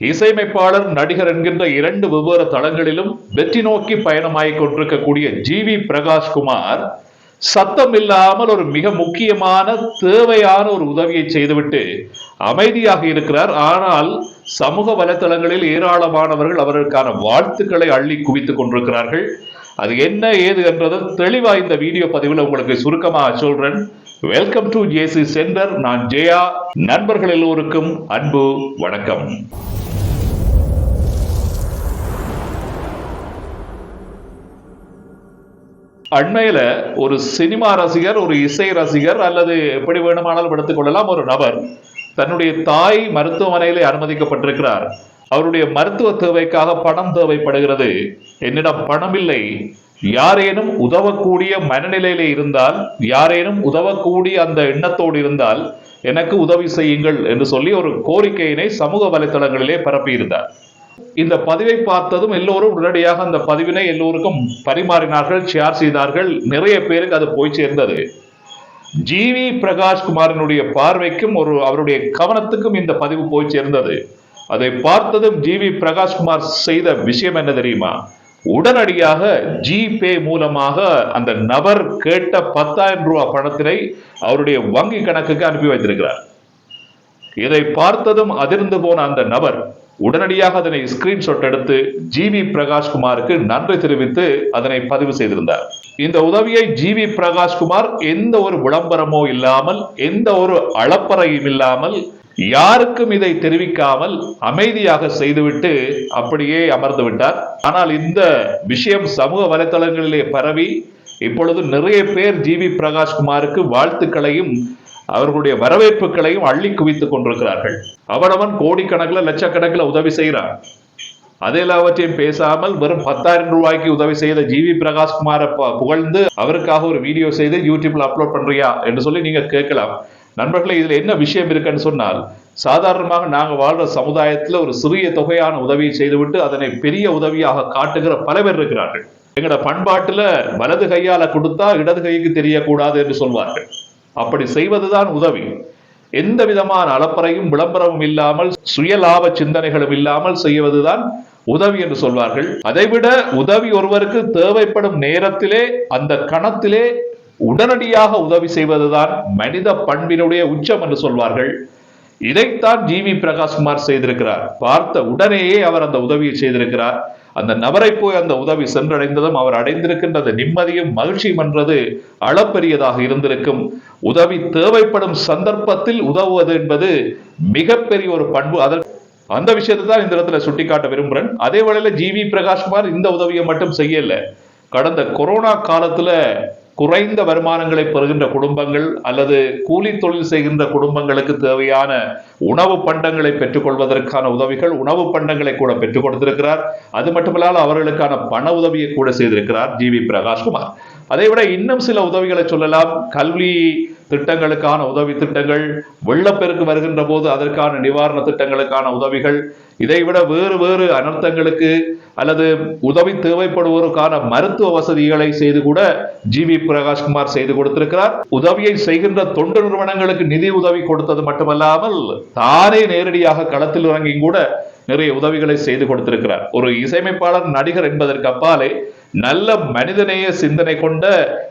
இசையமைப்பாளர் நடிகர் என்கின்ற இரண்டு வெவ்வேறு தளங்களிலும் வெற்றி நோக்கி பயணமாகிக் கொண்டிருக்கக்கூடிய ஜி வி பிரகாஷ்குமார் சத்தம் இல்லாமல் ஒரு மிக முக்கியமான தேவையான ஒரு உதவியை செய்துவிட்டு அமைதியாக இருக்கிறார். ஆனால் சமூக வலைத்தளங்களில் ஏராளமானவர்கள் அவர்களுக்கான வாழ்த்துக்களை அள்ளி குவித்துக் கொண்டிருக்கிறார்கள். அது என்ன ஏது என்றது தெளிவா இந்த வீடியோ பதிவில் உங்களுக்கு சுருக்கமாக சொல்றேன். வெல்கம் டு ஜேசி சென்டர் நான் ஜெயா. நண்பர்கள் எல்லோருக்கும் அன்பு வணக்கம். அண்மையில் ஒரு சினிமா ரசிகர் ஒரு இசை ரசிகர் அல்லது எப்படி வேணுமானாலும் எடுத்துக்கொள்ளலாம் ஒரு நபர் தன்னுடைய தாய் மருத்துவமனையிலே அனுமதிக்கப்பட்டிருக்கிறார். அவருடைய மருத்துவ தேவைக்காக பணம் தேவைப்படுகிறது. என்னிடம் பணம் இல்லை. யாரேனும் உதவக்கூடிய மனநிலையில இருந்தால் யாரேனும் உதவக்கூடிய அந்த எண்ணத்தோடு இருந்தால் எனக்கு உதவி செய்யுங்கள் என்று சொல்லி ஒரு கோரிக்கையினை சமூக வலைதளங்களிலே பரப்பியிருந்தார். இந்த பதிவை பார்த்ததும் எல்லோரும் உடனடியாக அந்த பதிவினை எல்லோருக்கும் பரிமாறினார்கள் ஷேர் செய்தார்கள். நிறைய பேருக்கு அது போய் சேர்ந்தது. ஜிவி பிரகாஷ்குமாரினுடைய பார்வைக்கும் ஒரு அவருடைய கவனத்துக்கும் இந்த பதிவு போய் சேர்ந்தது. அதை பார்த்ததும் ஜிவி பிரகாஷ் குமார் செய்த விஷயம் என்ன தெரியுமா? உடனடியாக ஜிபே மூலமாக அந்த நபர் கேட்ட பத்தாயிரம் ரூபாய் பணத்தினை அவருடைய வங்கி கணக்குக்கு அனுப்பி வைத்திருக்கிறார். இதை பார்த்ததும் அதிர்ந்து போன அந்த நபர் உடனடியாக அதனை ஸ்கிரீன்ஷாட் எடுத்து ஜிவி பிரகாஷ்குமாருக்கு நன்றி தெரிவித்து அதனை பதிவு செய்திருந்தார். இந்த உதவியை ஜிவி பிரகாஷ்குமார் எந்த ஒரு விளம்பரமோ இல்லாமல் எந்த ஒரு அளப்பறையும் இல்லாமல் யாருக்கும் இதை தெரிவிக்காமல் அமைதியாக செய்துவிட்டு அப்படியே அமர்ந்து விட்டார். ஆனால் இந்த விஷயம் சமூக வலைதளங்களிலே பரவி இப்பொழுது நிறைய பேர் ஜிவி பிரகாஷ்குமாருக்கு வாழ்த்துக்களையும் அவர்களுடைய வரவேற்புகளையும் அள்ளி குவித்துக் கொண்டிருக்கிறார்கள். அவனவன் கோடிக்கணக்கில் லட்சக்கணக்கில் உதவி செய்கிறான். அது எல்லாவற்றையும் பேசாமல் வெறும் பத்தாயிரம் ரூபாய்க்கு உதவி செய்த ஜிவி பிரகாஷ்குமாரை புகழ்ந்து அவருக்காக ஒரு வீடியோ செய்து யூடியூப்ல அப்லோட் பண்றியா என்று சொல்லி நீங்க கேட்கலாம். நண்பர்களே இதுல என்ன விஷயம் இருக்குன்னு சொன்னால் சாதாரணமாக நாங்கள் வாழ்ற சமுதாயத்தில் ஒரு சிறிய தொகையான உதவியை செய்துவிட்டு அதனை பெரிய உதவியாக காட்டுகிற பல பேர் இருக்கிறார்கள். எங்களோட பண்பாட்டுல வலது கையால கொடுத்தா இடது கைக்கு தெரியக்கூடாது என்று சொல்வார்கள். அப்படி செய்வதுதான் உதவி. எந்த விதமான அளப்பறையும் விளம்பரமும் இல்லாமல் சுயலாப சிந்தனைகளும் இல்லாமல் செய்வதுதான் உதவி என்று சொல்வார்கள். அதைவிட உதவி ஒருவருக்கு தேவைப்படும் நேரத்திலே அந்த கணத்திலே உடனடியாக உதவி செய்வதுதான் மனித பண்பினுடைய உச்சம் என்று சொல்வார்கள். இதைத்தான் ஜி வி பிரகாஷ்குமார் செய்திருக்கிறார். பார்த்த உடனேயே அவர் அந்த உதவியை செய்திருக்கிறார். அந்த நபரை போய் அந்த உதவி சென்றடைந்ததும் அவர் அடைந்திருக்கின்ற அந்த நிம்மதியும் மகிழ்ச்சியும் என்றது அளப்பெரியதாக இருந்திருக்கும். உதவி தேவைப்படும் சந்தர்ப்பத்தில் உதவுவது என்பது மிகப்பெரிய ஒரு பண்பு. அதற்கு அந்த விஷயத்தை தான் இந்த இடத்துல சுட்டிக்காட்ட விரும்புகிறேன் அதே வேளையில் ஜி வி பிரகாஷ்குமார் இந்த உதவியை மட்டும் செய்யல. கடந்த கொரோனா காலத்துல குறைந்த வருமானங்களை பெறுகின்ற குடும்பங்கள் அல்லது கூலி தொழில் செய்கின்ற குடும்பங்களுக்கு தேவையான உணவு பண்டங்களை பெற்றுக்கொள்வதற்கான உதவிகள் உணவு பண்டங்களை கூட பெற்றுக் கொடுத்திருக்கிறார். அது மட்டுமல்லாமல் அவர்களுக்கான பண உதவியை கூட செய்திருக்கிறார் ஜி வி பிரகாஷ்குமார். அதை விட இன்னும் சில உதவிகளை சொல்லலாம். கல்வி திட்டங்களுக்கான உதவி திட்டங்கள் வெள்ளப்பெருக்கு வருகின்ற போது அதற்கான நிவாரண திட்டங்களுக்கான உதவிகள் இதைவிட வேறு வேறு அனர்த்தங்களுக்கு அல்லது உதவி தேவைப்படுவோருக்கான மருத்துவ வசதிகளை செய்து கூட ஜி வி பிரகாஷ்குமார் செய்து கொடுத்திருக்கிறார். உதவியை செய்கின்ற தொண்டு நிறுவனங்களுக்கு நிதி உதவி கொடுத்தது மட்டுமல்லாமல் தானே நேரடியாக களத்தில் இறங்கியும் கூட நிறைய உதவிகளை செய்து கொடுத்திருக்கிறார். ஒரு இசையமைப்பாளர் நடிகர் என்பதற்கு அப்பாலே நல்ல மனிதநேய சிந்தனை கொண்ட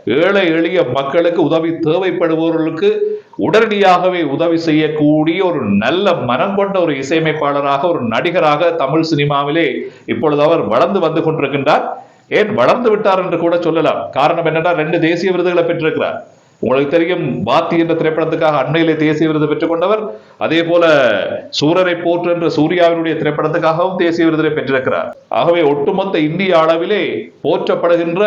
ஏழை எளிய மக்களுக்கு உதவி தேவைப்படுபவர்களுக்கு உடனடியாகவே உதவி செய்யக்கூடிய ஒரு நல்ல மனம் கொண்ட ஒரு இசையமைப்பாளராக ஒரு நடிகராக தமிழ் சினிமாவிலே இப்பொழுது அவர் வளர்ந்து வந்து கொண்டிருக்கின்றார். ஏன் வளர்ந்து விட்டார் என்று கூட சொல்லலாம். காரணம் என்னன்னா ரெண்டு தேசிய விருதுகளை பெற்றிருக்கிறார். உங்களுக்கு தெரியும் பாத்தி என்ற திரைப்படத்துக்காக அண்மையிலே தேசிய விருது பெற்றுக் கொண்டவர் அதே போல சூரரை போற்று என்ற சூர்யாவினுடைய திரைப்படத்துக்காகவும் தேசிய விருதினை பெற்றிருக்கிறார். ஆகவே ஒட்டுமொத்த இந்திய அளவிலே போற்றப்படுகின்ற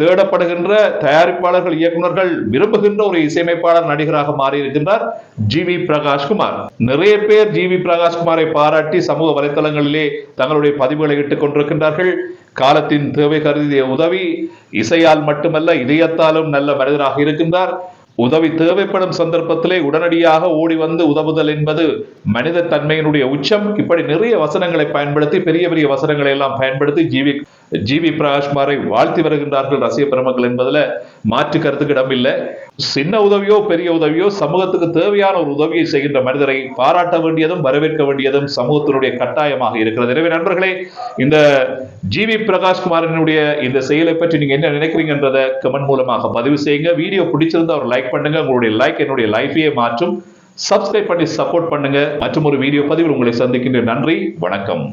தேடப்படுகின்ற தயாரிப்பாளர்கள் இயக்குநர்கள் விரும்புகின்ற ஒரு இசையமைப்பாளர் நடிகராக மாறியிருக்கின்றார் ஜி வி பிரகாஷ்குமார். நிறைய பேர் ஜி வி பிரகாஷ்குமாரை பாராட்டி சமூக வலைத்தளங்களிலே தங்களுடைய பதிவுகளை இட்டுக் கொண்டிருக்கின்றார்கள். காலத்தின் தேவை கருதிய உதவி இசையால் மட்டுமல்ல இதயத்தாலும் நல்ல மனிதராக இருக்கின்றார். உதவி தேவைப்படும் சந்தர்ப்பத்திலே உடனடியாக ஓடி வந்து உதவுதல் என்பது மனித தன்மையினுடைய உச்சம். இப்படி நிறைய வசனங்களை பயன்படுத்தி பெரிய பெரிய வசனங்களை எல்லாம் பயன்படுத்தி ஜீவி ஜி வி பிரகாஷ்குமாரை வாழ்த்தி வருகின்றார்கள் ரசிக பெருமக்கள் என்பதுல மாற்று கருத்துக்கு இடமில்லை சின்ன உதவியோ பெரிய உதவியோ சமூகத்துக்கு தேவையான ஒரு உதவியை செய்கின்ற மனிதரை பாராட்ட வேண்டியதும் வரவேற்க வேண்டியதும் சமூகத்தினுடைய கட்டாயமாக இருக்கிறது. எனவே நண்பர்களே இந்த ஜி வி இந்த செயலை பற்றி நீங்க என்ன நினைக்கிறீங்கன்றத கமெண்ட் மூலமாக பதிவு செய்யுங்க. வீடியோ பிடிச்சிருந்தா ஒரு லைக் பண்ணுங்க. உங்களுடைய லைக் என்னுடைய லைஃபையே மாற்றும். சப்ஸ்கிரைப் பண்ணி சப்போர்ட் பண்ணுங்க. மற்றும் ஒரு வீடியோ பதிவில் உங்களை சந்திக்கின்ற நன்றி. வணக்கம்.